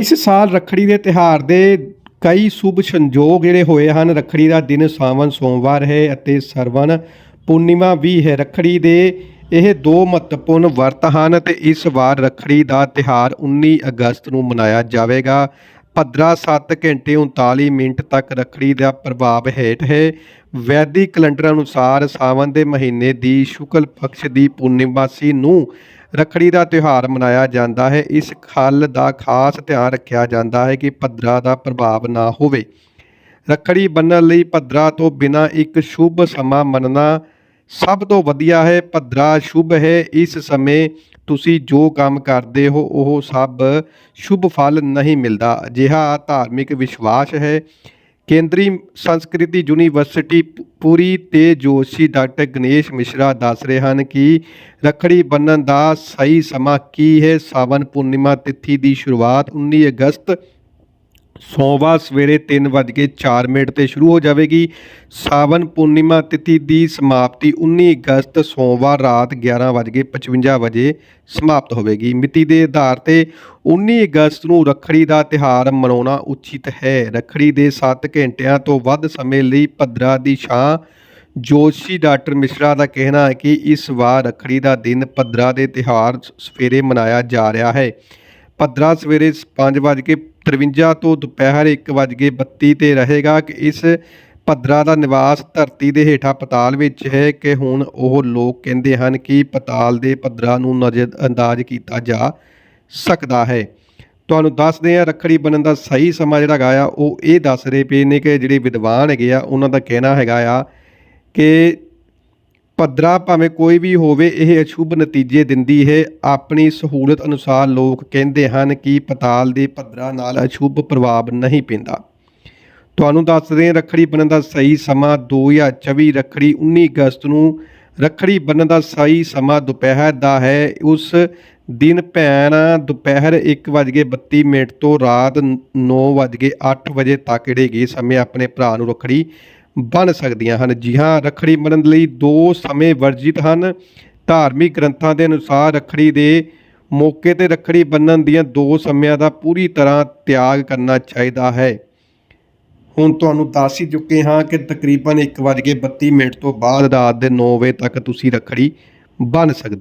ਇਸ ਸਾਲ ਰੱਖੜੀ ਦੇ ਤਿਹਾਰ ਦੇ ਕਈ ਸ਼ੁਭ ਸੰਜੋਗ ਜਿਹੜੇ ਹੋਏ ਹਨ। ਰੱਖੜੀ ਦਾ ਦਿਨ ਸਾਵਨ ਸੋਮਵਾਰ ਹੈ ਅਤੇ ਸਰਵਨ ਪੂਰਨਿਮਾ ਵੀ ਹੈ। ਰੱਖੜੀ ਦੇ ਇਹ ਦੋ ਮਹੱਤਵਪੂਰਨ ਵਰਤ ਹਨ ਤੇ ਇਸ ਵਾਰ ਰੱਖੜੀ ਦਾ ਤਿਹਾਰ 19 ਅਗਸਤ ਨੂੰ ਮਨਾਇਆ ਜਾਵੇਗਾ। ਭਦਰਾ 7 ਘੰਟੇ 39 ਮਿੰਟ ਤੱਕ ਰੱਖੜੀ ਦਾ ਪ੍ਰਭਾਵ ਹੇਠ ਹੈ। ਵੈਦਿਕ ਕੈਲੰਡਰ ਅਨੁਸਾਰ ਸਾਵਨ ਦੇ ਮਹੀਨੇ ਦੀ ਸ਼ੁਕਲ ਪਕਸ਼ ਦੀ ਪੂਰਨਿਮਾਸੀ ਨੂੰ ਰੱਖੜੀ ਦਾ ਤਿਉਹਾਰ ਮਨਾਇਆ ਜਾਂਦਾ ਹੈ। ਇਸ ਖੱਲ ਦਾ ਖਾਸ ਧਿਆਨ ਰੱਖਿਆ ਜਾਂਦਾ ਹੈ ਕਿ ਭਦਰਾ ਦਾ ਪ੍ਰਭਾਵ ਨਾ ਹੋਵੇ। ਰੱਖੜੀ ਬੰਨਣ ਲਈ ਭਦਰਾ ਤੋਂ ਬਿਨਾ ਇੱਕ ਸ਼ੁਭ ਸਮਾਂ ਮੰਨਣਾ ਸਭ ਤੋਂ ਵਧੀਆ ਹੈ। ਭਦਰਾ ਸ਼ੁਭ ਹੈ, ਇਸ ਸਮੇਂ ਤੁਸੀਂ ਜੋ ਕੰਮ ਕਰਦੇ ਹੋ, ਉਹ ਸਭ ਸ਼ੁਭ ਫਲ ਨਹੀਂ ਮਿਲਦਾ। ਅਜਿਹਾ ਧਾਰਮਿਕ ਵਿਸ਼ਵਾਸ ਹੈ। ਕੇਂਦਰੀ ਸੰਸਕ੍ਰਿਤੀ ਯੂਨੀਵਰਸਿਟੀ ਪ- ਪੂਰੀ ਤੇ ਜੋਸ਼ੀ ਡਾਕਟਰ ਗਣੇਸ਼ ਮਿਸ਼ਰਾ ਦੱਸ ਰਹੇ ਹਨ ਕਿ ਰੱਖੜੀ ਬੰਨਣ ਦਾ ਸਹੀ ਸਮਾਂ ਕੀ ਹੈ? ਸਾਵਨ ਪੂਰਨਿਮਾ ਤਿਥੀ ਦੀ ਸ਼ੁਰੂਆਤ 19 ਅਗਸਤ ਸੋਮਵਾਰ ਸਵੇਰੇ 3:04 ਮਿੰਟ ਤੇ ਸ਼ੁਰੂ ਹੋ ਜਾਵੇਗੀ। ਸਾਵਨ ਪੂਰਨਿਮਾ ਤਿਥੀ ਦੀ ਸਮਾਪਤੀ 19 ਅਗਸਤ ਸੋਮਵਾਰ ਰਾਤ 11:55 ਵਜੇ ਸਮਾਪਤ ਹੋਵੇਗੀ। ਮਿਤੀ ਦੇ ਆਧਾਰ ਤੇ 19 ਅਗਸਤ ਨੂੰ ਰੱਖੜੀ ਦਾ ਤਿਹਾਰ ਮਨਾਉਣਾ ਉਚਿਤ ਹੈ। ਰੱਖੜੀ ਦੇ 7 ਘੰਟਿਆਂ ਤੋਂ ਵੱਧ ਸਮੇਂ ਲਈ ਭਦਰਾ ਦੀ ਛਾਂ। ਜੋਸ਼ੀ ਡਾਕਟਰ ਮਿਸ਼ਰਾ ਦਾ ਕਹਿਣਾ ਹੈ ਕਿ ਇਸ ਵਾਰ ਰੱਖੜੀ ਦਾ ਦਿਨ ਭਦਰਾ ਦੇ ਤਿਹਾਰ ਸਵੇਰੇ ਮਨਾਇਆ ਜਾ ਰਿਹਾ ਹੈ। ਭਦਰਾ ਸਵੇਰੇ 5:53 ਤੋਂ ਦੁਪਹਿਰ 1:32 ਤੇ ਰਹੇਗਾ ਕਿ ਇਸ ਭਦਰਾ ਦਾ ਨਿਵਾਸ ਧਰਤੀ ਦੇ ਹੇਠਾਂ ਪਤਾਲ ਵਿੱਚ ਹੈ ਕਿ ਹੁਣ ਉਹ ਲੋਕ ਕਹਿੰਦੇ ਹਨ ਕਿ ਪਤਾਲ ਦੇ ਭਦਰਾ ਨੂੰ ਨਜ਼ਰ ਅੰਦਾਜ਼ ਕੀਤਾ ਜਾ ਸਕਦਾ ਹੈ। ਤੁਹਾਨੂੰ ਦੱਸਦੇ ਆ ਰੱਖੜੀ ਬਣਨ ਦਾ ਸਹੀ ਸਮਾਂ ਜਿਹੜਾ ਹੈਗਾ ਆ, ਉਹ ਇਹ ਦੱਸ ਰਹੇ ਪਏ ਨੇ ਕਿ ਜਿਹੜੇ ਵਿਦਵਾਨ ਹੈਗੇ ਆ, ਉਹਨਾਂ ਦਾ ਕਹਿਣਾ ਹੈਗਾ ਆ ਕਿ ਭੱਦਰਾ ਭਾਵੇਂ ਕੋਈ ਵੀ ਹੋਵੇ, ਇਹ ਅਸ਼ੁਭ ਨਤੀਜੇ ਦਿੰਦੀ ਹੈ। ਆਪਣੀ ਸਹੂਲਤ ਅਨੁਸਾਰ ਲੋਕ ਕਹਿੰਦੇ ਹਨ ਕਿ ਪਤਾਲ ਦੇ ਭੱਦਰਾ ਨਾਲ ਅਸ਼ੁਭ ਪ੍ਰਭਾਵ ਨਹੀਂ ਪੈਂਦਾ। ਤੁਹਾਨੂੰ ਦੱਸਦੇ ਹਾਂ, ਰੱਖੜੀ ਬੰਨਣ ਦਾ ਸਹੀ ਸਮਾਂ 2024 ਰੱਖੜੀ 19 ਅਗਸਤ ਨੂੰ। ਰੱਖੜੀ ਬੰਨ੍ਹਣ ਦਾ ਸਹੀ ਸਮਾਂ ਦੁਪਹਿਰ ਦਾ ਹੈ। ਉਸ ਦਿਨ ਭੈਣ ਦੁਪਹਿਰ 1:32 ਮਿੰਟ ਤੋਂ ਰਾਤ 9:08 ਵਜੇ ਤੱਕ ਜਿਹੜੇ ਗਏ ਸਮੇਂ ਆਪਣੇ ਭਰਾ ਨੂੰ ਰੱਖੜੀ ਬਣ ਸਕਦੀਆਂ ਹਨ। ਜੀ ਹਾਂ, ਰੱਖੜੀ ਬੰਨ੍ਹਣ ਲਈ ਦੋ ਸਮੇਂ ਵਰਜਿਤ ਹਨ। ਧਾਰਮਿਕ ਗ੍ਰੰਥਾਂ ਦੇ ਅਨੁਸਾਰ ਰੱਖੜੀ ਦੇ ਮੌਕੇ ਤੇ ਰੱਖੜੀ ਬੰਨਣ ਦੀਆਂ ਦੋ ਸਮਿਆਂ ਦਾ ਪੂਰੀ ਤਰ੍ਹਾਂ ਤਿਆਗ ਕਰਨਾ ਚਾਹੀਦਾ ਹੈ। ਹੁਣ ਤੁਹਾਨੂੰ ਦੱਸ ਹੀ ਚੁੱਕੇ ਹਾਂ ਕਿ ਤਕਰੀਬਨ 1:32 ਮਿੰਟ ਤੋਂ ਬਾਅਦ ਰਾਤ ਦੇ 9 ਵਜੇ ਤੱਕ ਤੁਸੀਂ ਰੱਖੜੀ ਬੰਨ੍ਹ ਸਕਦੇ